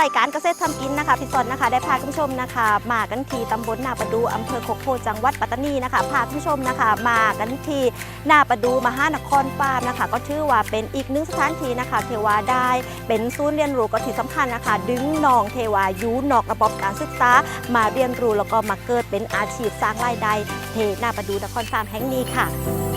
รายการเกษตรทำกินนะคะพี่ซอนนะคะได้พาคุณผู้ชมนะคะ มากันที่ตำบลนาประดูอำเภอโคกโพจังหวัดปัตตานีนะคะพาคุณผู้ชมนะคะ มากันที่นาประดูมหานครฟาร์มนะคะ ก็ถือว่าเป็นอีกหนึ่งสถานที่นะคะเทวาได้เป็นศูนย์เรียนรู้ก็ที่สำคัญนะคะ ดึงน้องเทวายุนอกระบบการศึกษามาเรียนรู้แล้วก็มาเกิดเป็นอาชีพสร้างรายได้เทนาประดูนครฟาร์มแห่งนี้ค่ะ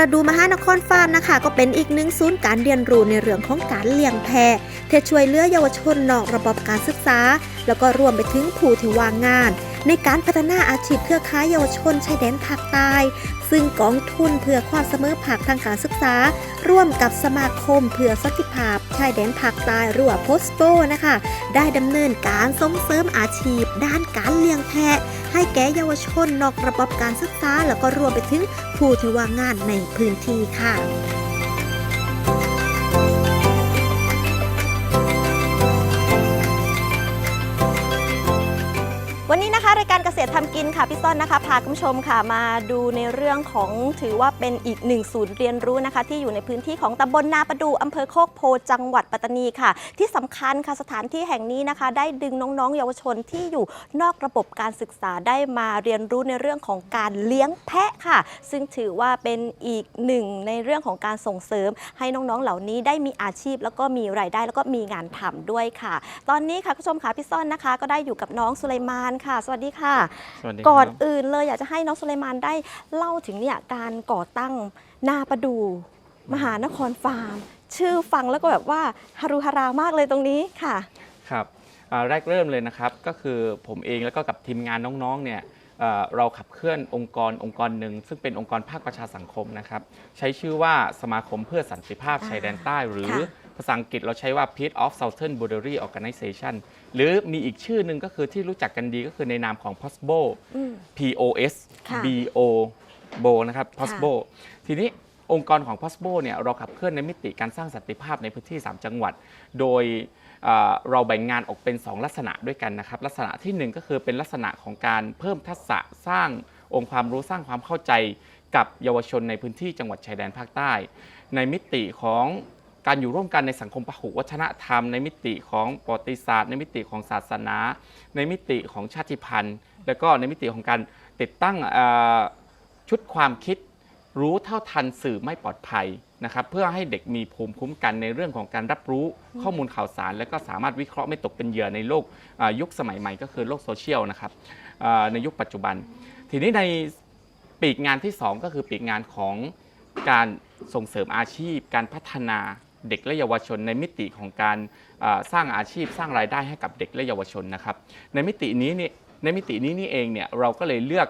ประดูมหานครฟาร์มนะคะ ก็เป็นอีกหนึ่งศูนย์การเรียนรู้ในเรื่องของการเลี้ยงแพะที่ช่วยเหลือเยาวชนนอกระบบการศึกษา แล้วก็รวมไปถึงผู้ที่ว่างงาน ในการพัฒนาอาชีพเครือข่ายเยาวชนชายแดนภาคใต้ซึ่งกองทุนเพื่อความเสมอภาคทางการศึกษา ร่วมกับสมาคมเพื่อสันติภาพชายแดนภาคใต้หรือว่าโพสโปนะคะ ได้ดำเนินการส่งเสริมอาชีพ ด้านการเลี้ยงแพะ ให้แก่เยาวชนนอกระบบการศึกษา แล้วก็รวมไปถึงผู้ที่ว่างงานในพื้นที่ค่ะ การเกษตรทำกินค่ะพี่ต้นนะคะพาคุณผู้ชมค่ะมาดูในเรื่องของถือว่าเป็นอีกหนึ่งศูนย์เรียนรู้นะคะ ที่อยู่ในพื้นที่ของตำบลนาประดูอำเภอโคกโพจังหวัดปัตตานีค่ะ ที่สำคัญค่ะสถานที่แห่งนี้นะคะ ได้ดึงน้องๆ เยาวชนที่อยู่นอกระบบการศึกษาได้มาเรียนรู้ในเรื่องของการเลี้ยงแพะค่ะ ซึ่งถือว่าเป็นอีกหนึ่งในเรื่องของการส่งเสริม ให้น้องๆเหล่านี้ได้มีอาชีพ แล้วก็มีรายได้แล้วก็มีงานทำด้วยค่ะ ตอนนี้ค่ะคุณผู้ชมค่ะพี่ซ่อนนะคะ ก็ได้อยู่กับน้องสุไลมานค่ะ สวัสดีค่ะสวัสดีก่อนครับอื่นเลยอยากจะให้น้องสุไลมานได้เล่าถึงเนี่ยการก่อตั้งนาประดู มหานครฟาร์ม ชื่อฟังแล้วก็แบบว่าฮารุฮารามากเลยตรงนี้ค่ะ ครับอ่าแรกเริ่มเลยนะครับ ก็คือผมเองแล้วก็กับทีมงานน้องๆ เนี่ยเอ่อเราขับเคลื่อนองค์กรองค์กรหนึ่ง ซึ่งเป็นองค์กรภาคประชาสังคมนะครับ ใช้ชื่อว่าสมาคมเพื่อสันติภาพอ่าชายแดนใต้หรือ ค่ะ ภาษาอังกฤษเราใช้ว่า Peace of Southern Boundary Organization หรือมีอีกชื่อหนึ่งก็คือที่รู้จักกันดีก็คือในนามของ Possible อืม POS ค่ะ BO b o นะครับ Possible ทีนี้องค์กรของ Possible เนี่ยเราขับเคลื่อนในมิติการสร้างสันติภาพในพื้นที่ 3 จังหวัด โดยเอ่อเราแบ่งงานออกเป็น 2 ลักษณะด้วยกันนะครับ ลักษณะทีหนึ่1 ก็คือเป็นลักษณะของการเพิ่มทักษะสร้างองค์ความรู้สร้างความเข้าใจ กับเยาวชนในพื้นที่จังหวัดชายแดนภาคใต้ ในมิติของ การอยู่ร่วมกันในสังคมพหุวัฒนธรรม ในมิติของประวัติศาสตร์ ในมิติของศาสนา ในมิติของชาติพันธุ์ แล้วก็ในมิติของการติดตั้งเอ่อชุดความคิดรู้เท่าทันสื่อไม่ปลอดภัยนะครับเพื่อให้เด็กมีภูมิคุ้มกันในเรื่องของการรับรู้ข้อมูลข่าวสาร และก็สามารถวิเคราะห์ไม่ตกเป็นเหยื่อในโลกอ่ายุคสมัยใหม่ก็คือโลกโซเชียลนะครับอ่าในยุคปัจจุบัน ทีนี้ในปีกงานที่ 2 ก็คือปีกงานของการส่งเสริมอาชีพ การพัฒนา เด็กและเยาวชนในมิติของการสร้างอาชีพสร้างรายได้ให้กับเด็กและเยาวชนนะครับ ในมิตินี้นี่ในมิตินี้นี่เองเนี่ยเราก็เลยเลือก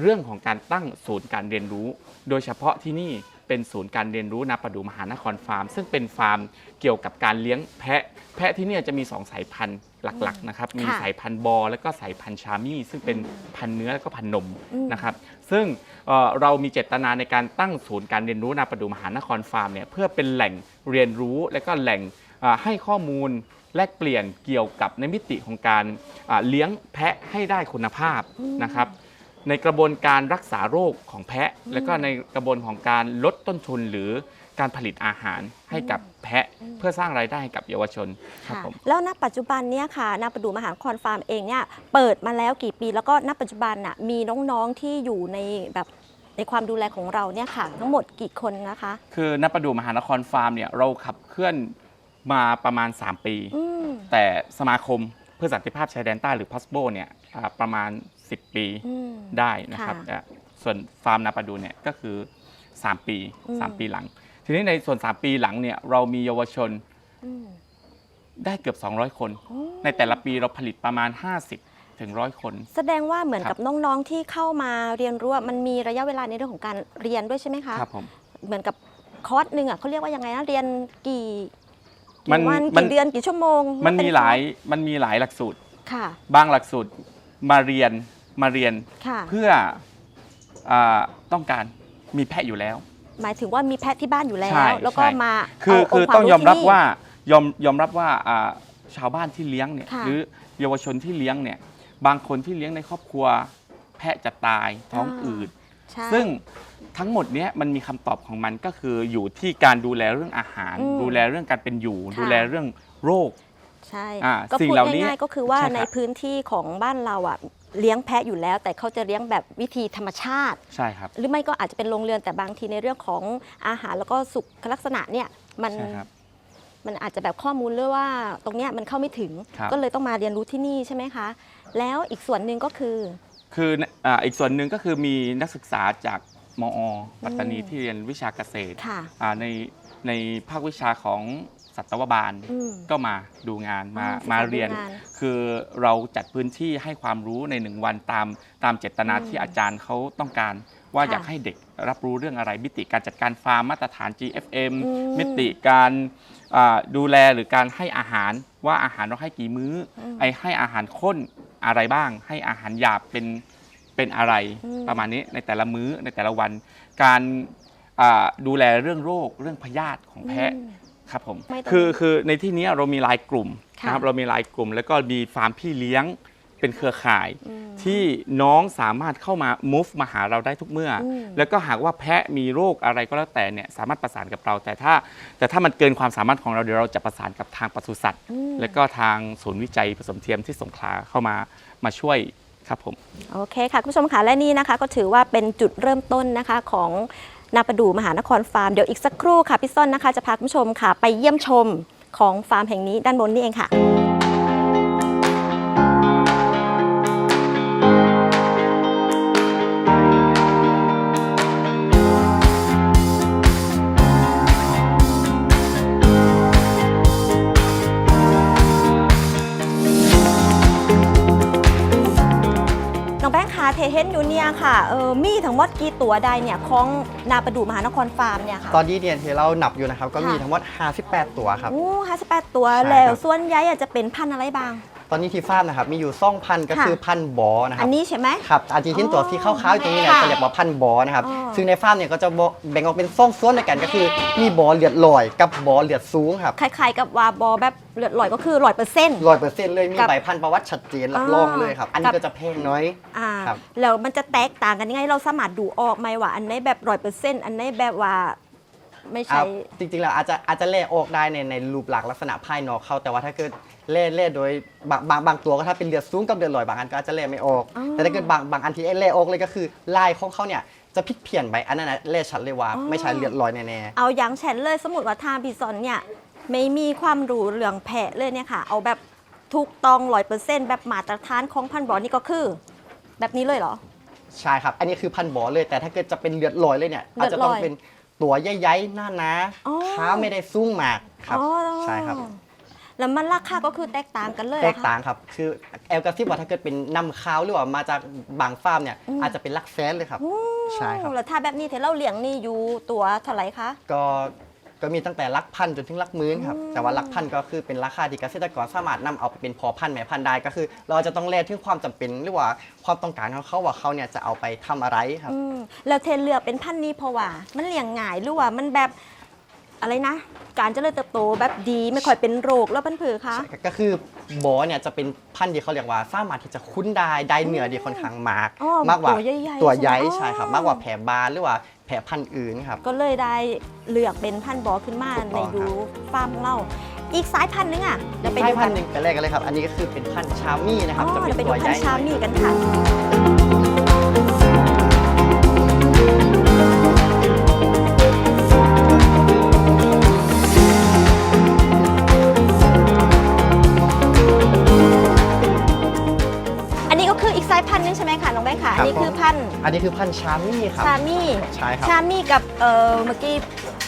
เรื่องของการตั้งศูนย์การเรียนรู้ โดยเฉพาะที่นี่ เป็นศูนย์การเรียนรู้นาประดูมหานครฟาร์ม ซึ่งเป็นฟาร์มเกี่ยวกับการเลี้ยงแพะ แพะที่เนี่ยจะมี 2 สายพันธุ์หลักๆนะครับ มีค่ะสายพันธุ์บอ และก็สายพันธุ์ชามี่ ซึ่งเป็นพันธุ์เนื้อและก็พันธุ์นมอืมนะครับ ซึ่งเอ่อเรามีเจตนาในการตั้งศูนย์การเรียนรู้นาประดูมหานครฟาร์มเนี่ยเพื่อเป็นแหล่งเรียนรู้และก็แหล่งอ่าให้ข้อมูลแลกเปลี่ยนเกี่ยวกับในมิติของการอ่าเลี้ยงแพะให้ได้คุณภาพนะครับ ในกระบวนการรักษาโรคของแพะ และก็ในกระบวนของการลดต้นทุนหรือการผลิตอาหารให้กับแพะเพื่อสร้างรายได้ให้กับเยาวชนครับค่ะผมแล้วณปัจจุบันเนี่ยค่ะนาประดูมหานครฟาร์มเองเนี่ยเปิดมาแล้วกี่ปี แล้วก็ณปัจจุบันน่ะมีน้องๆที่อยู่ในแบบในความดูแลของเราเนี่ยค่ะ ทั้งหมดกี่คนนะคะ คือนับประดูมหานครฟาร์มเนี่ยเราขับเคลื่อนมาประมาณ 3 ปีอืมแต่สมาคมเพื่อสันติภาพชายแดนใต้หรือ POSBO เนี่ยอ่าประมาณ 10 ปีอืมได้นะครับค่ะอะส่วนฟาร์มนาปาดูเนี่ยก็คือ 3 ปีอืม3ปีหลัง ทีนี้ในส่วน 3 ปีหลังเนี่ยเรามีเยาวชนอืมได้เกือบ 200 คนโอ้ในแต่ละปีเราผลิตประมาณ 50 ถึงร้อยคน แสดงว่าเหมือนครับกับน้องๆที่เข้ามาเรียนรู้อะมันมีระยะเวลาในเรื่องของการเรียนด้วยใช่ไหมคะครับผมเหมือนกับคอร์สหนึ่งอะเขาเรียกว่ายังไงนะเรียนกี่มันกี่วันมันกี่เดือนกี่ชั่วโมง มันมีเป็หลายคอร์มันมีหลายหลักสูตรสค่ะ บางหลักสูตรมาเรียน มาเรียนค่ะ เพื่ออาต้องการมีแพะอยู่แล้ว หมายถึงว่ามีแพทย์ที่บ้านอยู่แล้ใช่ว แล้วก็ใช่ มาคือเาคือวามต้องยอมรับที่นี่ ว่ายอมยอมรับว่าอ่าชาวบ้านที่เลี้ยงเนี่ยค่ะ หรือเยาวชนที่เลี้ยงเนี่ยบางคนที่เลี้ยงในครอบครัว แพะจะตายท้องอ่าอืด ใช่ ซึ่งทั้งหมดเนี้ยมันมีคำตอบของมันก็คืออยู่ที่การดูแลเรื่องอาหาร อืมดูแลเรื่องการเป็นอยู่ ค่ะ ดูแลเรื่องโรค ใช่อ่าก็สิ่งพูดเหล่านี้ง่ายๆก็คือว่าใช่ครับในพื้นที่ของบ้านเราอะ เลี้ยงแพะอยู่แล้ว แต่เขาจะเลี้ยงแบบวิธีธรรมชาติ ใช่ครับ หรือไม่ก็อาจจะเป็นโรงเรือนแต่บางทีในเรื่องของอาหารแล้วก็สุขลักษณะเนี่ยมันใช่ครับ มันอาจจะแบบข้อมูลเรื่องว่าตรงเนี้ยมันเข้าไม่ถึง ครับ ก็เลยต้องมาเรียนรู้ที่นี่ใช่ไหมคะ แล้วอีกส่วนหนึ่งก็คือ คืออ่าอีกส่วนหนึ่งก็คือมีนักศึกษาจากมอ ปัตตานีอืม ที่เรียนวิชาเกษตรค่ะ อ่าในในภาควิชาของ สัตวบาลอืม ก็มาดูงานมาอ๋อมาศึกษาดูเรียนงานคือเราจัดพื้นที่ให้ความรู้ในหนึ่งวันตามตามเจตนาอืมที่อาจารย์เขาต้องการ ว่าค่ะอยากให้เด็กรับรู้เรื่องอะไรมิติการจัดการฟาร์มมาตรฐาน GFM อืมมิติการอ่าดูแลหรือการให้อาหารว่าอาหารเราให้กี่มื้ออมไอให้อาหารข้นอะไรบ้าง ให้อาหารหยาบเป็นเป็นอะไรอืม ประมาณนี้ในแต่ละมื้อในแต่ละวัน การอ่าดูแลเรื่องโรคเรื่องพยาธิของแพะ อืม ครับผมไม่ต้อง คือคือในที่นี้เรามีหลายกลุ่มค่ะนะครับเรามีหลายกลุ่ม แล้วก็มีฟาร์มพี่เลี้ยงเป็นเครือข่ายอืมที่น้องสามารถเข้ามา move มาหาเราได้ทุกเมื่ออม แล้วก็หากว่าแพะมีโรคอะไรก็แล้วแต่เนี่ยสามารถประสานกับเรา แต่ถ้าแต่ถ้ามันเกินความสามารถของเราเดี๋ยวเราจะประสานกับทางปศุสัตว์อืมแล้วก็ทางศูนย์วิจัยผสมเทียมที่สงขลาเข้ามามาช่วยครับผม โอเคค่ะ คุณผู้ชมค่ะและนี่นะคะ ก็ถือว่าเป็นจุดเริ่มต้นนะคะของ นาประดูมหานครฟาร์ม เดี๋ยวอีกสักครู่ค่ะพี่ส้นนะคะจะพาคุณผู้ชมค่ะ ไปเยี่ยมชมของฟาร์มแห่งนี้ด้านบนนี่เองค่ะ ห็นอยู่เนี่ยค่ะเออมีทั้งหมดกี่ตัวใดเนี่ยของนาประดูมหานครฟาร์มเนี่ยค่ะ ตอนนี้เนี่ยที่เรานับอยู่นะครับก็มีค่ะทั้งหมด 58 ตัวครับ โอ้ห้าสิบแปดตัว ใช่ครับ แล้วส่วนใหญ่อาจจะเป็นพันธุ์อะไรบ้าง ตอนนี้ที่ฟาร์มนะครับมีอยู่ซ่องพันก็ค่ะคือพันบอนะคอัรับนนี้ใช่ไหม ครับอาจจะที่ตัวที่ขาวๆอยู่ตรงนี้เนี่ยค่ะจะเรียกว่าพันบอนะครับอ๋อ ซึ่งในฟาร์มเนี่ยก็จะแบ่งออกเป็นซ่องส่วนด้วยกันก็คือมีบอเลือดลอย กับบอเลือดสูงครับคล้ายๆกับว่าบอแบบเลือดลอยก็คือร้อยเปอร์เซ็นต์ ร้อยเปอร์เซ็นต์เลยมีกับใบพันธุ์ประวัติชัดเจนรับรองเลยครับ อันนี้กับ ก็จะแพงน้อย อ่าครับ แล้วมันจะแตกต่างกันยังไงเราสามารถดูออกไหมว่าอันไหนแบบร้อยเปอร์เซ็นต์อันไหนแบบว่า ไม่ใช่อ่าจริงๆแล้วอาจจะอาจจะแล่ออกได้ในในรูปลักษณ์ลักษณะภายนอกเขาแต่ว่าถ้าเกิดแล่แล่โดยบางบางบางตัวก็ถ้าเป็นเลือดสูงกับเลือดลอยบางอันก็อาจจะแล่ไม่ออก อ๋อแต่ถ้าเกิดบางบางอันที่แล่ออกเลยก็คือลายของเขาเนี่ยจะผิดเพี้ยนไปอันนั้นนะแล่ชัดเลยว่าอ๋อ ไม่ใช่เลือดลอยแน่ๆเอาอย่างเช่นเลยสมมติว่าทางพี่ซอนเนี่ย ไม่มีความรู้เรื่องแพะเลยเนี่ยค่ะ เอาแบบถูกต้องร้อยเปอร์เซ็นต์แบบมาตรฐานของพันธุ์บอนี่ก็คือ แบบนี้เลยเหรอใช่ครับ อันนี้คือพันบอเลย แต่ถ้าเกิดจะเป็นเลือดลอยเลยเนี่ยเลือาอจดจะลอยต้องเป็น ตัวใหญ่ๆหน้าหนาอ๋อ ขาไม่ได้สูงมากครับ อ๋อใช่ครับ แล้วมันราคาก็คือแตกต่างกันเลยเหแตรอกคะ ต่างครับ คือแอลกาซิบว่าถ้าเกิดเป็นนำข้าวหรือว่ามาจากบางฟาร์มเนี่ย อืม อาจจะเป็นหลักแสนเลยครับ ใช่ครับ แล้วถ้าแบบนี้เทเราเลี้ยงนี่อยู่ตัวเท่าไหร่คะ ก็ ก็มีตั้งแต่หลักพันจนถึงหลักหมื่นครับอืมแต่ว่าหลักพันก็คือเป็นราคาที่เกษตรกรสามารถนำเอาไปเป็นพอพันธุ์แม่พันธุ์ได้ก็คือ เราจะต้องแลถึงความจำเป็นหรือว่าความต้องการของเขาว่าเขาเนี่ยจะเอาไปทำอะไรครับ อืมแล้วเทเลือกเป็นพันธุ์นี้เพราะว่า มันเลี้ยงง่ายหรือว่ามันแบบอะไรนะ การเจริญเติบโตแบบดีไม่ค่อยเป็นโรคแล้วเป็นผือคะ ก็คือบอเนี่ยจะเป็นพันธุ์ที่เขาเรียกว่าสามารถที่จะคุ้นได้ได้เนื้อดีค่อนข้างมาก อ๋อมากกว่าตัวใหญ่ๆตัวใหญ่ใช่ใช่ไหมครับ อ๋อมากกว่าแผลบานหรือว่า แผลพันธุ์อื่นครับ ก็เลยได้เลือกเป็นพันธุ์บอขึ้นมาถูกในต้องครับยูฟาร์มของเรา อีกสายพันธุ์นึงอะเดี๋ยวไปสาดูยพักันนธุ์หนึ่งเป็นแรกกันเลยครับ อันนี้ก็คือเป็นพันธุ์ชามี่นะครับ อ๋อจะเป็เดี๋ยวไปดูนตัวใหพันญ่ธุ์ชาหน่อย มี่กันค่ะ คือพันธุ์ชามี่ครับ ชามี่ ใช่ครับ ชามี่กับเอ่อเมื่อกี้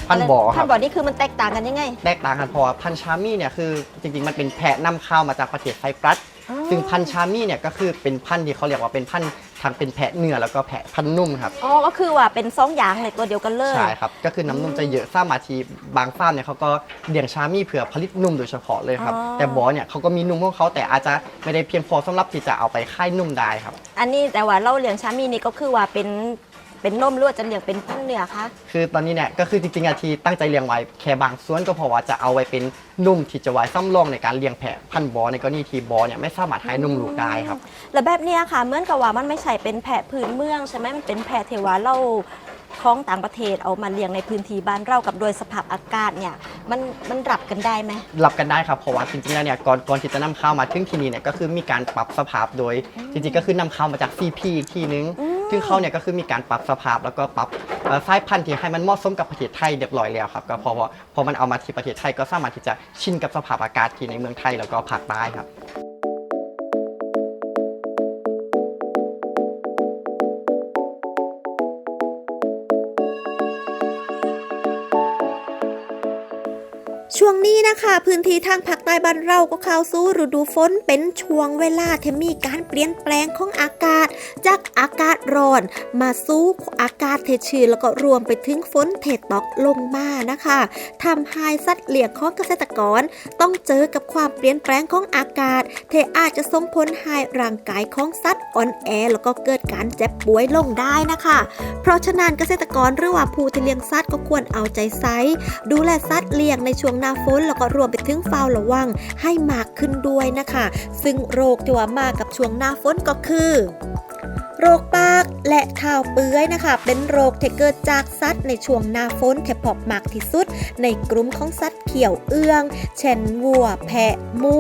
พันธุ์บ่อคพัรันบธุ์บ่อนี่คือมันแตกต่างกันยังไง แตกต่างกันเพราะว่าพันธุ์ชามี่เนี่ยคือจริงๆมันเป็นแพะนำเข้ามาจากประเทศไซปรัสอ๋อ ซึ่งพันธุ์ชามี่เนี่ยก็คือเป็นพันธุ์ที่เขาเรียกว่าเป็นพันธุ์ทางเป็นแพะเนื้อแล้วก็แพะพันธุ์นุ่มครับ อ๋อ ก็คือว่าเป็นสองอย่างในตัวเดียวกันเลย ใช่ครับ ก็คือน้ำนมจะเยอะสามารถที่บางฟาร์มเนี่ยเขาก็เลี้ยงชามี่เผื่อผลิตนมโดยเฉพาะเลยครับ อ๋อ แต่บอเนี่ยเขาก็มีนมของเขาแต่อาจจะไม่ได้เพียงพอสำหรับที่จะเอาไปค่ายนมได้ครับ อันนี้แต่ว่าเราเลี้ยงชามี่นี่ก็คือว่าเป็น เป็นนมหรือว่าจะเลี้ยงเป็นพันธุ์เนื้อคะคือตอนนี้เนี่ยก็คือจริงๆอะที่ตั้งใจเลี้ยงไว้แค่บางส่วนก็เพราะว่าจะเอาไว้เป็นนุ่มที่จะไว้ซ้ำรองในการเลี้ยงแพะพันธุ์บอในกรณีที่บอเนี่ยไม่สามารถให้นมลูกได้ครับ แล้วแบบเนี้ยค่ะเหมือนกับว่ามันไม่ใช่เป็นแพะพื้นเมืองใช่ไหมมันเป็นแพะเทวาเราท้องต่างประเทศเอามาเลี้ยงในพื้นที่บ้านเรากับโดยสภาพอากาศเนี่ยมันมันรับกันได้ไหมรับกันได้ครับเพราะว่าจริงๆแล้วเนี่ยก่อนก่อนที่จะนำเข้ามาถึงที่นี่เนี่ยก็คือมีการปรับสภาพโดยจริงๆก็คือนำเข้ามาจาก CP อีกทีนึงอืม ซึ่งเขาเนี่ยก็คือมีการปรับสภาพแล้วก็ปรับสายพันธุ์ที่ให้มันเหมาะสมกับประเทศไทยเรียบร้อยแล้วครับก็เพอพอมันเอามาที่ประเทศไทยก็สามารถที่จะชินกับสภาพอากาศที่ในเมืองไทยแล้วก็ภาคใต้ครับ ช่วงนี้นะคะ พื้นที่ทางภาคใต้บ้านเราก็เข้าสู่ฤดูฝนเป็นช่วงเวลาที่มีการเปลี่ยนแปลงของอากาศ จากอากาศร้อน มาสู่อากาศเทชื้นแล้วก็รวมไปถึงฝนเทตกลงมานะคะทำให้สัตว์เลี้ยงของเกษตรกร ต้องเจอกับความเปลี่ยนแปลงของอากาศเทอาจจะส่งผลให้ร่างกายของสัตว์อ่อนแอ แล้วก็เกิดการเจ็บป่วยลงได้นะคะ เพราะฉะนั้นเกษตรกรหรือว่าผู้ที่เลี้ยงสัตว์ก็ควรเอาใจใส่ดูแลสัตว์เลี้ยงในช่วงหน้าฝนแล้วก็รวมไปถึงเฝ้าระวังให้มากขึ้นด้วยนะคะ ซึ่งโรคที่ว่ามากับช่วงหน้าฝนก็คือโรคปากและเท้าเปื้อยนะคะ เป็นโรคที่เกิดจากสัตว์ในช่วงหน้าฝนที่พบมากที่สุด ในกลุ่มของสัตว์เขียวเอื้อง เช่นวัว แพะหมู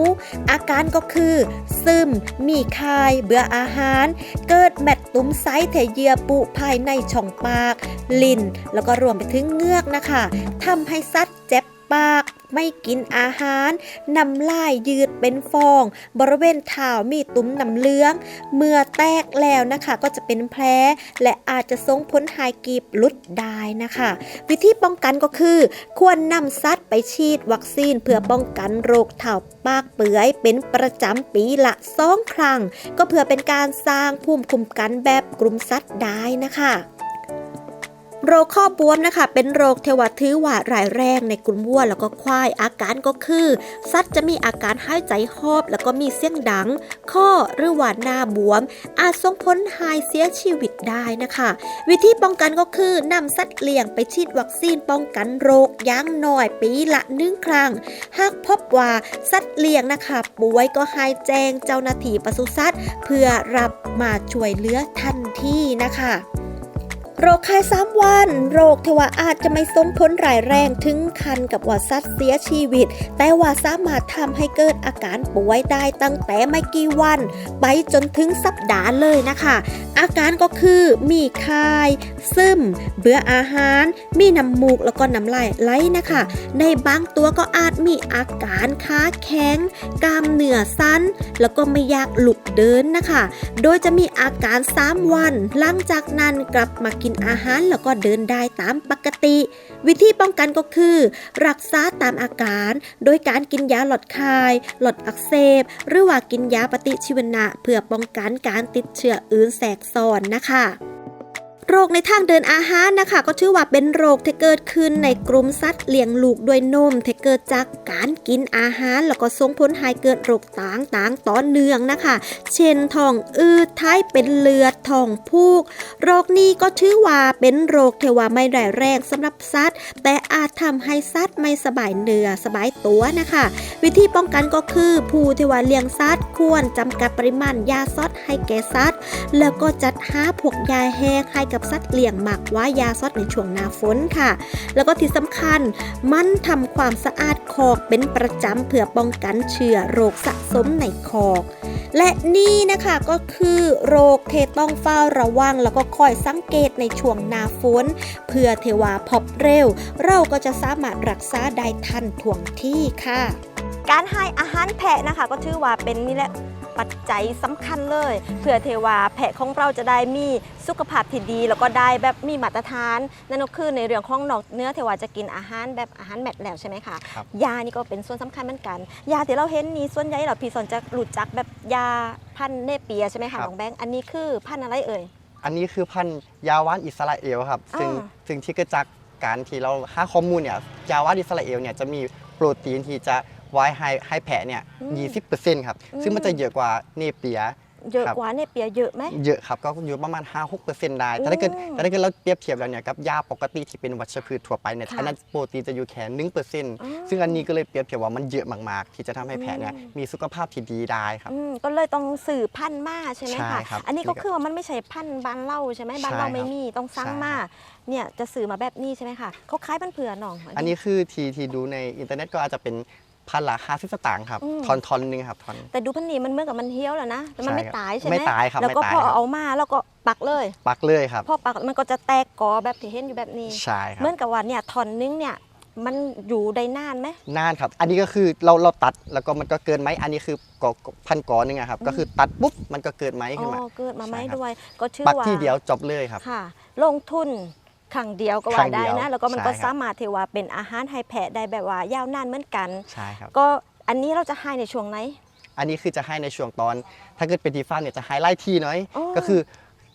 อาการก็คือ ซึม มีคาย เบื่ออาหาร เกิดแมตตุ้มไซส์แถเยื่อปุภายในช่องปาก ลิ้น แล้วก็รวมไปถึงเงือกนะคะทำให้สัตว์เจ็บ ปาก ไม่กินอาหารน้ำลายยืดเป็นฟอง บริเวณเท้ามีตุ้มน้ำเหลือง เมื่อแตกแล้วนะคะก็จะเป็นแผลและอาจจะส่งผลหายกีบลุดได้นะคะ วิธีป้องกันก็คือ ควรนำสัตว์ไปฉีดวัคซีนเพื่อป้องกันโรคเท้าปากเปื่อยเป็นประจำปีละสองครั้ง ก็เพื่อเป็นการสร้างภูมิคุ้มกันแบบกลุ่มสัตว์ได้นะคะ โรคข้อบวมนะคะ เป็นโรคเทวถือหว่าร้ายแรงในกลุ่มวัวแล้วก็ควายอาการก็คือ สัตว์จะมีอาการหายใจหอบ แล้วก็มีเสียงดัง ข้อหรือว่าหน้าบวม อาจส่งผลหายเสียชีวิตได้นะคะ วิธีป้องกันก็คือนำสัตว์เลี้ยงไปฉีดวัคซีนป้องกันโรคอย่างน้อยปีละหนึ่งครั้ง หากพบว่าสัตว์เลี้ยงนะคะป่วยก็ให้แจ้งเจ้าหน้าที่ปศุสัตว์ เพื่อรับมาช่วยเหลือทันทีนะคะ โรคไข้สามวัน โรคที่ว่าอาจจะไม่ส่งผลร้ายแรงถึงคันกับว่าสัตว์เสียชีวิต แต่ว่าสามารถทำให้เกิดอาการป่วยได้ตั้งแต่ไม่กี่วัน ไปจนถึงสัปดาห์เลยนะคะ อาการก็คือมีคาย ซึม เบื่ออาหาร มีน้ำมูกแล้วก็น้ำลายไหลนะคะ ในบางตัวก็อาจมีอาการขาแข็งกล้ามเนื้อสั้น แล้วก็ไม่อยากลุกเดินนะคะ โดยจะมีอาการ 3 วัน หลังจากนั้นกลับมากินอาหารแล้วก็เดินได้ตามปกติ วิธีป้องกันก็คือ รักษาตามอาการ โดยการกินยาหลอดคาย หลอดอักเสบ หรือว่ากินยาปฏิชีวนะ เพื่อป้องกันการติดเชื้ออื่นแสกซ้อนนะคะ โรคในทางเดินอาหารนะคะ ก็ถือว่าเป็นโรคที่เกิดขึ้นในกลุ่มสัตว์เลี้ยงลูกด้วยนมที่เกิดจากการกินอาหาร แล้วก็ส่งผลให้เกิดโรคต่างๆต่อเนื่องนะคะ เช่นท้องอืดท้ายเป็นเลือดท้องผูก โรคนี้ก็ถือว่าเป็นโรคที่ว่าไม่ร้ายแรงสำหรับสัตว์ แต่อาจทำให้สัตว์ไม่สบายเนื้อสบายตัวนะคะ วิธีป้องกันก็คือผู้ที่ว่าเลี้ยงสัตว์ควรจำกัดปริมาณยาซอดให้แก่สัตว์ แล้วก็จัดหาพวกยาแห้งให้กับสัตว์เลี้ยงหมักว่ายาซอดในช่วงหน้าฝนค่ะ แล้วก็ที่สำคัญมันทำความสะอาดคอกเป็นประจำเพื่อป้องกันเชื้อโรคสะสมในคอกและนี่นะคะก็คือโรคเทต้องเฝ้าระวัง แล้วก็คอยสังเกตในช่วงนาฝนเพื่อเทวาพบเร็ว เราก็จะสามารถรักษาได้ทันท่วงที่ค่ะ การให้อาหารแพะนะคะ ก็ถือว่าเป็นนี่แหละ ปัจจัยสำคัญเลย เพื่อเทว่าแพะของเราจะได้มีสุขภาพที่ดี แล้วก็ได้แบบมีมาตรฐาน นั่นก็คือในเรื่องของนอกเนื้อเทว่าจะกินอาหารแบบอาหารแมทแล้วใช่ไหมคะครับยานี่ก็เป็นส่วนสำคัญเหมือนกัน ยาที่เราเห็นนี่ส่วนใหญ่เราพี่สนจะรู้จักแบบยาพันธุ์เนเปียใช่ไหมครัคะบน้องแบงค์อันนี้คือพันธุ์อะไรเอ่ย อันนี้คือพันธุ์ยาวานอิสราเอลครับ ซึ่งอ่า ซึ่งที่เกิดจากการที่เราหาข้อมูลเนี่ยยาวานอิสราเอลเนี่ยจะมีโปรตีนที่จะ ไว้ให้ให้แผะเนี่ยอืม20%ครับอืมซึ่งมันจะเยอะกว่าเนเปียเยอะครับกว่าเนเปียเยอะไหมเยอะครับก็อยู่ประมาณ 5-6%ได้แต่ถ้าเกิดอืมแต่ถ้าเกิดเราเปรียบเทียบแล้วเนี่ยกับยาปกติที่เป็นวัชพืชทั่วไปเนี่ยค่ะอันนั้นโปรตีนจะอยู่แค่หนึ่งเปอร์เซ็นต์อ๋อซึ่งอันนี้ก็เลยเปรียบเทียบว่ามันเยอะมากๆ ที่จะทำให้แผะเนี่ยอืมมีสุขภาพที่ดีได้ครับอืมก็เลยต้องสื่อพันธุ์มาใช่ไหมใช่คะครับอันนี้ก็คือว่ามันไม่ใช่พันธุ์บ้านเล่าใช่ไหมบ้านเราใช่ครับไม่มีต้องสั่งใช่ครับมาเนี่ยจะสื่อมาแบบนี้ใช่ไหมคะเขาคล้ายบ้านเผื่อหน่องอันนี้คือทีที่ดูในอินเทอร์เน็ตก็อาจจะเป็น พันละห้าสิบสตางค์ครับอืม ทอนทอนหนึงครับทอน แต่ดูพันธุ์นี้มันเหมื่อนกับมันเฮี้ยวแล้วนะแต่มันใช่ไม่ครับตายใช่ไหมไม่ตายครับแล้วก็ไม่ตายพอครับ เอามาแล้วก็ปักเลย ปักเลยครับพอปักมันก็จะแตกกอแบบที่เห็นอยู่แบบนี้ ใช่ครัเหมืบอนกับว่าเนี่ยทอนนึงเนี่ยมันอยู่ได้นานไหม นานครับ อันนี้ก็คือเราเราตัดแล้วก็มันก็เกินไหม อันนี้คือกอพันกอหนึงอะครับ ก็คือตัดปุ๊บมันก็เกิดไหมอ๋ขึ้นมา อเกิดมาไหมใช่ครับ ด้วย ก็ชื่อปักว่าที่เดียวจบเลยครับ ค่ะ ลงทุน ครั้งเดียวก็ครั้ว่างเดีได้ยวนะ แล้วก็มันก็ใช่ครับ สามารถเทว่าเป็นอาหารให้แพะได้แบบว่ายาวนานเหมือนกัน ใช่ครับ ก็อันนี้เราจะให้ในช่วงไหน อันนี้คือจะให้ในช่วงตอน ถ้าเกิดเป็นทีฟ้าร์มเนี่ยจะให้ไล่ทีหน้อย อ๋อก็คือ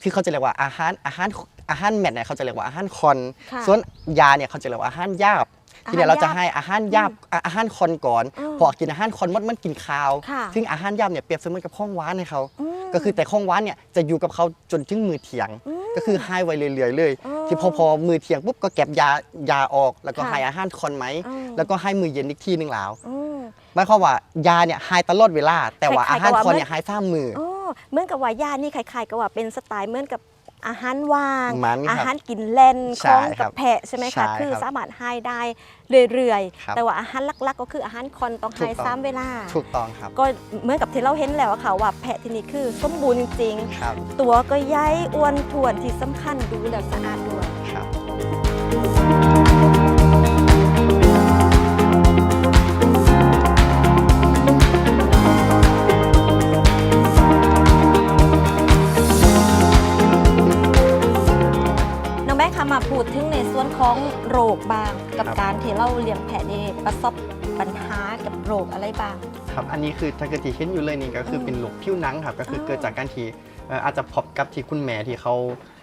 ที่เขาจะเรียกว่าอาหารอาหารอาหารแมทเนี่ยเขาจะเรียกว่าอาหารคอน ค่ะ ส่วนยาเนี่ยเขาจะเรียกว่าอาหารยาบอาหาร ทีเนี้ยเราจะยาบให้อาหารยาบอะอาหารคอนก่อนอืมพอกินอาหารคอนมดมันกินข้าวค่ะซึ่งอาหารยาบเนี่ยเปรียบเสมือนกับข้องหวานให้เขาอืมก็คือแต่ข้องหวานเนี่ยจะอยู่กับเขาจนถึงมือเที่ยงอืมก็คือให้ไว้เรื่อยๆเลยอ๋อที่พอพอมือเที่ยงปุ๊บก็เก็บยายาออก แล้วก็ค่ะให้อาหารคอนไหมอืมแล้วก็ให้มือเย็นอีกทีหนึงแล้วอืมหมายความว่ายาเนี่ยให้ตลอดเวลา แต่ว่าคล้าอายๆกับหารว่าคอนมันเนี่ยให้ซ้ำมืออ๋อเหมือนกับว่ายานี่คล้ายๆกับว่าเป็นสไตล์เหมือนกับ อาหารว่าง มันครับอาหารกินเล่นขใช่องครักับบแพะใช่ไหมใช่คะคือครับสามารถให้ได้เรื่อยครับ ๆ แต่ว่าอาหารหลักๆ ก็คืออาหารคอนต้องถูให้กต้องซ้ำเวลา ถูกต้องครับก็เหมือนกับที่เราเห็นแล้วอะค่ะว่าแพะที่นี่คือสมบูรณ์จริงครับ ๆ ตัวก็ใหญ่อ้วนถ่วนที่สำคัญดูแล้วสะอาดด้วย พูดถึงในส่วนของโรคบาง กับครับ การที่เราเลี้ยงแพะนี่ประสบปัญหากับโรคอะไรบ้าง ครับ อันนี้คือถ้าเกิดที่เห็นอยู่เลยนี่ก็คือเป็นโรคผิวหนังครับ ก็คืออเกิดจากการที่เอ่ออาจจะพบกับที่คุณแม่ที่เขา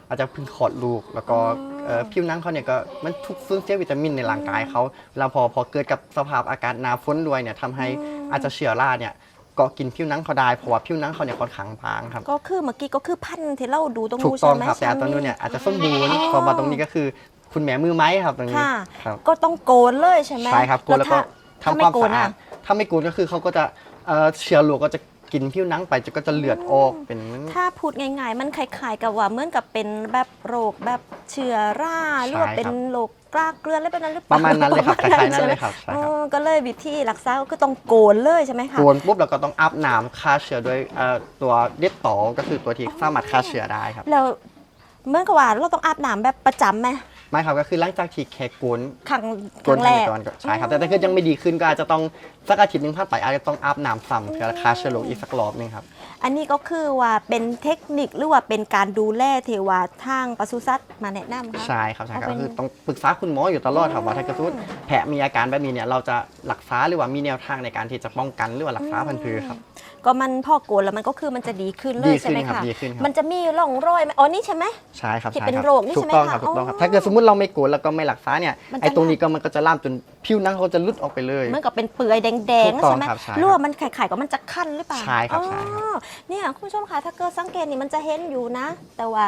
อาจจะเพิ่งคลอดลูก แล้วก็อ๋อเอ่อผิวหนังเขาเนี่ยก็มันทุกสูญเสียวิตามินในร่างกายเขาแล้วพอพอเกิดกับสภาพอากาศหนาฝนด้วยเนี่ยทำให้อาจจะเชื้อราเนี่ย เกาะกินผิวหนังเขาได้เพราะว่าผิวหนังเขาเนี่ยค่อนข้างบางครับ ก็คือเมื่อกี้ก็คือพันธุ์ที่เราดูตรงถูกนู้นต้ใช่องไหมครับแต่ตอนนู้นเนี่ยอาจจะสมบูรณ์อ๋อพอมาตรงนี้ก็คือ คุณแม่มือไม้ครับตรงนี้ค่ะ ครับก็ต้องโกนเลยใช่ไหมใช่ครับโกนแล้วก็ถ้าทำความถ้ไโกนสะอาดอะ ถ้าไม่โกนก็คือเขาก็จะเอ่อเชื้อโรคก็จะ กินผิวหนังไปจะก็จะเลือดออกเป็น ถ้าพูดง่ายๆ มันคล้ายๆกับว่าเหมือนกับเป็นแบบโรคแบบเชื้อราหรือว่าใช่ครับเป็นโรคกล้าเกลือนอะไรแบบนั้นหรือเปปล่าระมาณนั้นเลยครับคปะล้ายมณๆนั้นใช่ไหมเลยครับใช่ครับอ๋อก็เลยวิธีรักษาก็คือต้องโกนเลยใช่ไหมคะโกนปุ๊บเราก็ต้องอาบน้ำฆ่าเชื้อด้วยเอ่อตัวเด็ดต่อก็คือตัวที่สามารถฆ่าเชื้อได้ครับแล้วเหมื่อนกับว่าเราต้องอาบน้ำแบบประจำไหม ไม่ครับก็คือหลังจากที่แค่โกนครั้งคโกนรั้งแรก ก่อนก็ใช่ครับ แต่ถ้าเกิดยังไม่ดีขึ้นก็อาจจะต้องสักอาทิตย์หนึงผ่านไปอาจจะต้องอาบน้ำซ้ำเพื่อฆ่าเชื้อโรคอีกสักรอบหนึงครับ อันนี้ก็คือว่าเป็นเทคนิคหรือว่าเป็นการดูแลเทวาทางปศุสัตว์มาแนะนำคะ ใช่ครับใช่ครับเอาเป็ก็นคือต้องปรึกษาคุณหมออยู่ตลอดครับว่าถ้าเกิดสมมุติแผลมีอาการแบบนี้เนี่ยเราจะรักษาหรือว่ามีแนวทางในการที่จะป้องกันหรือว่ารักษาพันธุ์พืชครับ ก็มันพอโกนแล้วมันก็คือมันจะดีขึ้นเลดียใช่ขึ้นไหมครับคะดีขึ้นครับ มันจะมีร่องรอยไหมอ๋อนี่ใช่ไหม ใช่ครับที่ใช่เป็นครับโรคนี่ถูใช่กไหมต้องคะครับถูกต้องครับ อ๋อถ้าเกิดสมมติเราไม่โกนแล้วก็ไม่รักษาเนี่ยมันจะ ไอ้ตรงนี้ก็มันก็จะล่ามจนผิวหนังเขาจะหลุดออกไปเลย เหมื่อนกับเป็นเปื่อยแดงถูกๆต้องใช่ไหมครับใช่ครับหรือว่ามันไข่ๆก็มันจะคันหรือเปล่าใช่ครับใช่ครับ อ๋อเนี่ยคุณผู้ชมคะถ้าเกิดสังเกตนี่มันจะเห็นอยู่นะ แต่ว่า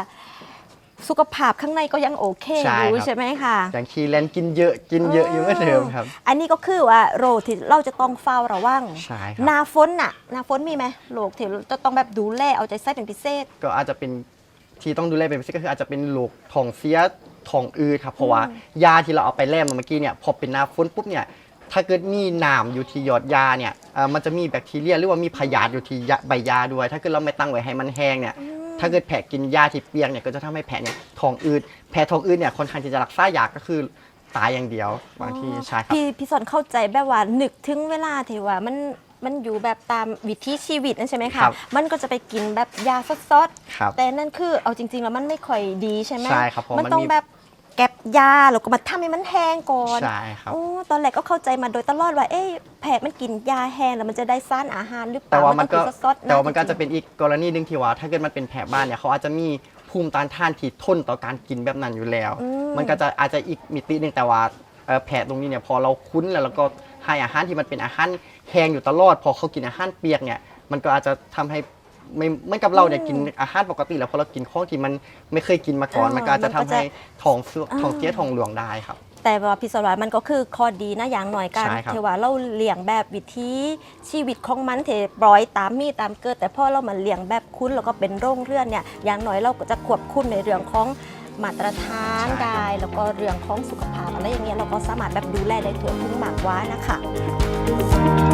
สุขภาพข้างในก็ยังโอเคใช่อยู่ครับ ใช่ไหมคะ อย่างคีแลนกินเยอะกินเยอะอยู่เหมือนเดิมครับ อันนี้ก็คือว่าโรคที่เราจะต้องเฝ้าระวังใช่คหรับนาฝนน่ะหนาฝนมีไหมโรคที่จะต้องแบบดูแลเอาใจใส่เป็นพิเศษ ก็อาจจะเป็นที่ต้องดูแลเป็นพิเศษก็คืออาจจะเป็นโรคท้องเสียท้องอืดครับเพราะว่ายาที่เราเอาไปแล่มาเมื่อกี้เนี่ยพอเป็นหน้าฝนปุ๊บเนี่ยถ้าเกิดมีน้ำอยู่ที่ยอดยาเนี่ยเอ่อมันจะมีแบคทีเรียหรือว่ามีพยาธิอยู่ที่ยาใบยาด้วย ถ้าเกิดเราไม่ตั้งไว้ให้มันแห้งเนี่ย ถ้าเกิดแผลกินยาที่เปียกเนี่ยก็จะทำให้แผลเนี่ยท้องอืดแผลท้องอืดเนี่ยค่อนข้างที่จะรักษายากก็คือตายอย่างเดียวบางทีใช่ครับพี่พี่สอนเข้าใจแบบว่านึกถึงเวลาที่ว่ามันมันอยู่แบบตามวิถีชีวิตนั่นใช่ไหมครัคะบมันก็จะไปกินแบบยาซดครับๆแต่นั่นคือเอาจริง ๆ แล้วมันไม่ค่อยดีใช่ไหมใช่ครับเพราะมันมันต้องมีแบบ แก็บยาแล้วก็มาทำให้มันแห้งก่อนใช่ครับ โอ้ตอนแรกก็เข้าใจมาโดยตลอดว่าเอ๊ะแพะมันกินยาแห้งแล้วมันจะได้สารอาหารหรือเปล่าแต่ว่ามันก็ต้องซดๆแต่ว่ามันก็จริจะงๆเป็นอีกกรณีหนึ่งที่ว่า ถ้าเกิดมันเป็นแผลบ้านเนี่ยเขาอาจจะมีภูมิต้านทานที่ทนต่อการกินแบบนั้นอยู่แล้วอืมมันก็จะอาจจะอีกมิติหนึ่งแต่ว่าเอ่อแผลตรงนี้เนี่ยพอเราคุ้นแล้วเราก็ให้อาหารที่มันเป็นอาหารแห้งอยู่ตลอด พอเขากินอาหารเปียกเนี่ยมันก็อาจจะทำให้ ไม่เหมือนกับเราเนี่ยกินอาหารปกติ แล้วพอเรากินของที่มันไม่เคยกินมาก่อนอ่ามัมันก็อาจจะทำมันก็จะให้ท้องเสียอ่าท้องเสียท้องหลวงได้ครับ แต่ว่าพิศวาสมันก็คือข้อดีนะอย่างหน่อยการใช่ครับ เทว่าเราเลี้ยงแบบวิธีชีวิตของมันเทปล่อยตามมีตามเกิด แต่พอเรามาเลี้ยงแบบคุ้นแล้วก็เป็นโรงเรือนเนี่ยอย่างน้อยเราก็จะควบคุมในเรื่องของมาตรฐานได้แล้วก็เรื่องของสุขภาพอะไรอย่างเงี้ยเราก็สามารถแบบดูแลได้ทั่วถึงมากกว่านะคะหน้า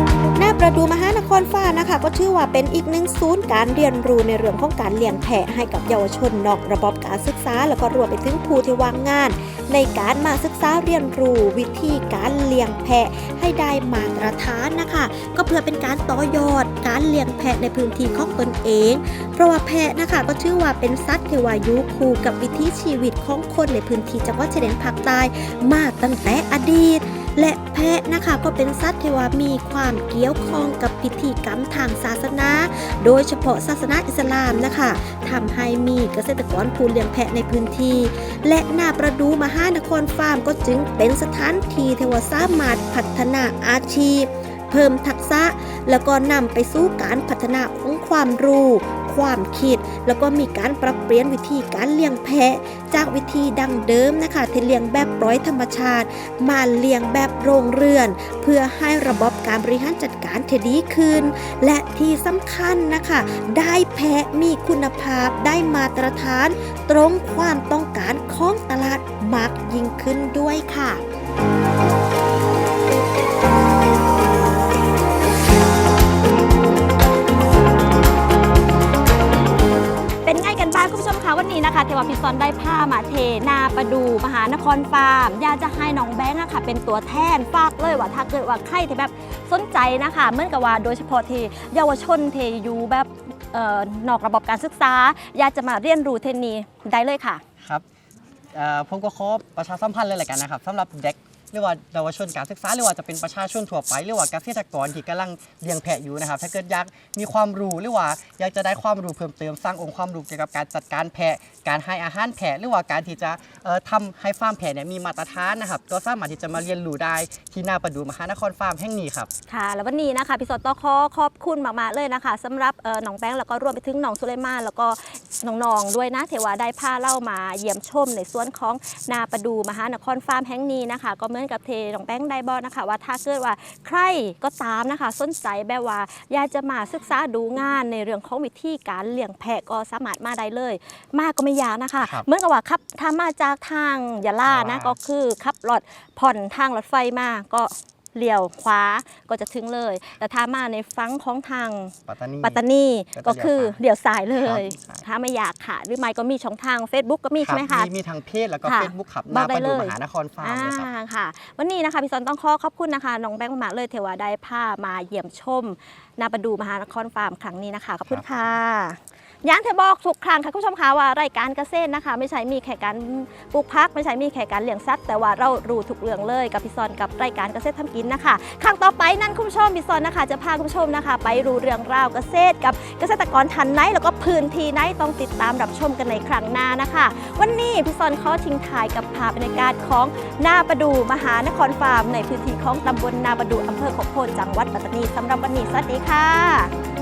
ประดูมหานครฟ้านะคะ ก็ชื่อว่าเป็นอีกหนึ่งศูนย์การเรียนรู้ในเรื่องของการเลี้ยงแพะให้กับเยาวชนนอกระบบการศึกษา แล้วก็รวมไปถึงผู้ที่วางงาน ในการมาศึกษาเรียนรู้วิธีการเลี้ยงแพะให้ได้มาตรฐานนะคะ ก็เพื่อเป็นการต่อยอดการเลี้ยงแพะในพื้นที่ของตนเอง เพราะว่าแพะนะคะก็ชื่อว่าเป็นสัตว์ที่วายุคู่กับวิถีชีวิตของคนในพื้นที่จังหวัดชายแดนภาคใต้มาตั้งแต่อดีต และแพะนะคะก็เป็นสัตว์ที่ว่ามีความเกี่ยวข้องกับพิธีกรรมทางศาสนา โดยเฉพาะศาสนาอิสลามนะคะทำให้มีเกษตรกรผู้เลี้ยงแพะในพื้นที่ และนาประดูมหานครฟาร์มก็จึงเป็นสถานที่ที่ว่าสามารถพัฒนาอาชีพ เพิ่มทักษะ แล้วก็นำไปสู่การพัฒนาองค์ความรู้ ความคิด แล้วก็มีการปรับเปลี่ยนวิธีการเลี้ยงแพะ จากวิธีดั้งเดิมนะคะที่เลี้ยงแบบปล่อยธรรมชาติ มาเลี้ยงแบบโรงเรือน เพื่อให้ระบบการบริหารจัดการที่ดีขึ้น และที่สำคัญนะคะ ได้แพะมีคุณภาพได้มาตรฐาน ตรงความต้องการของตลาดมากยิ่งขึ้นด้วยค่ะ คุณผู้ชมคะวันนี้นะคะเทวพิซอนได้ผ้ามาเทนาประดูมหานครฟาร์มอยากจะให้น้องแบงค์อะค่ะ เป็นตัวแทนฝากเลยว่าถ้าเกิดว่าใครที่แบบสนใจนะคะเหมื่อนกับว่าโดยเฉพาะที่เยาวชนเทอยูแบบเอ่อนอกระบบการศึกษา อยากจะมาเรียนรู้เทคนิคได้เลยค่ะ ครับเอ่อผมก็ขอประชาสัมพันธ์เลยหละกันนะครับสำหรับเด็ก หรือว่าเยาวชนการศึกษาหรือว่าจะเป็นประชาชนทั่วไป หรือว่าเกษตรกรที่กำลังเลี้ยงแพะอยู่นะครับ ถ้าเกิดอยากมีความรู้หรือว่าอยากจะได้ความรู้เพิ่มเติมสร้างองค์ความรู้เกี่ยวกับการจัดการแพะ การให้อาหารแพะหรือว่าการที่จะทำให้ฟาร์มแพะเนี่ยมีมาตรฐานนะครับ ก็สามารถที่จะมาเรียนรู้ได้ที่หน้าประดูมหานครฟาร์มแห่งนี้ครับ ค่ะแล้ววันนี้นะคะพี่สดต้องขอขอบคุณมากๆเลยนะคะสำหรับเอ่อน้องแป้งแล้วก็รวมไปถึงน้องสุเลมานแล้วก็น้องๆด้วยนะเทวาได้พาเล่ามาเยี่ยมชมในส่วนของนาประดูมหานครฟาร์มแห่งนี้นะคะ ก็เมือนกับเทน้องแป้งได้บอกนะคะว่าถ้าเกิดว่าใครก็ตามนะคะสนใจแบบว่าอยากจะมาศึกษาดูงานในเรื่องของวิธีการเลี้ยงแพะก็สามารถมาได้เลย มาก็ไม่ยากนะคะครับเหมือนกับว่าขับถ้ามาจากทางยะลานะยะลาก็คือขับรถผ่อนทางรถไฟมาก็ เลี้ยวขวาก็จะถึงเลย แต่ถ้ามาในฟังของทางปัตตานีปัตตานีก็ก็จะคือเลี้เลี้ยยววซ้ายเลยครับถ้าไม่อยากค่ะ หรือไม่ก็มีช่องทาง Facebook ก็มีครัใช่ไหมคะมีมีทางเพจแล้วก็ค่ะเฟซบุ๊กครับหบอน้ากได้ประดูเลยมหานครฟาร์มอ่าเลยครับค่ะ วันนี้นะคะพี่ซอนต้องขอขอบคุณนะคะน้องแบงค์มากๆเลยเทวาได้ผ้ามาเยี่ยมชม นาประดูมหานครฟาร์มครั้งนี้นะคะขอบคุณค่ะ อย่างเทบอกทุกครั้งค่ะคุณผู้ชมคะว่ารายการเกษตรนะคะ ไม่ใช่มีแค่การปลูกพัก ไม่ใช่มีแค่การเลี้ยงสัตว์แต่ว่าเรารู้ทุกเรื่องเลยกับพี่ซอนกับรายการเกษตรทำกินนะคะครั้งต่อไปนั้นคุณผู้ชมพี่ซอนนะคะ จะพาคุณผู้ชมนะคะ ไปรู้เรื่องราวเกษตร กับเกษตรกรทันไหนแล้วก็พื้นที่ไหนต้องติดตามรับชมกันในครั้งหน้านะคะ วันนี้พี่ซอนขอทิ้งท้ายกับภาพบรรยากาศของนาประดูมหานครฟาร์มในพื้นที่ของตำบลนาประดูอำเภอขบโพนจังหวัดปัตตานีสำหรับวันนี้สวัสดีค่ะ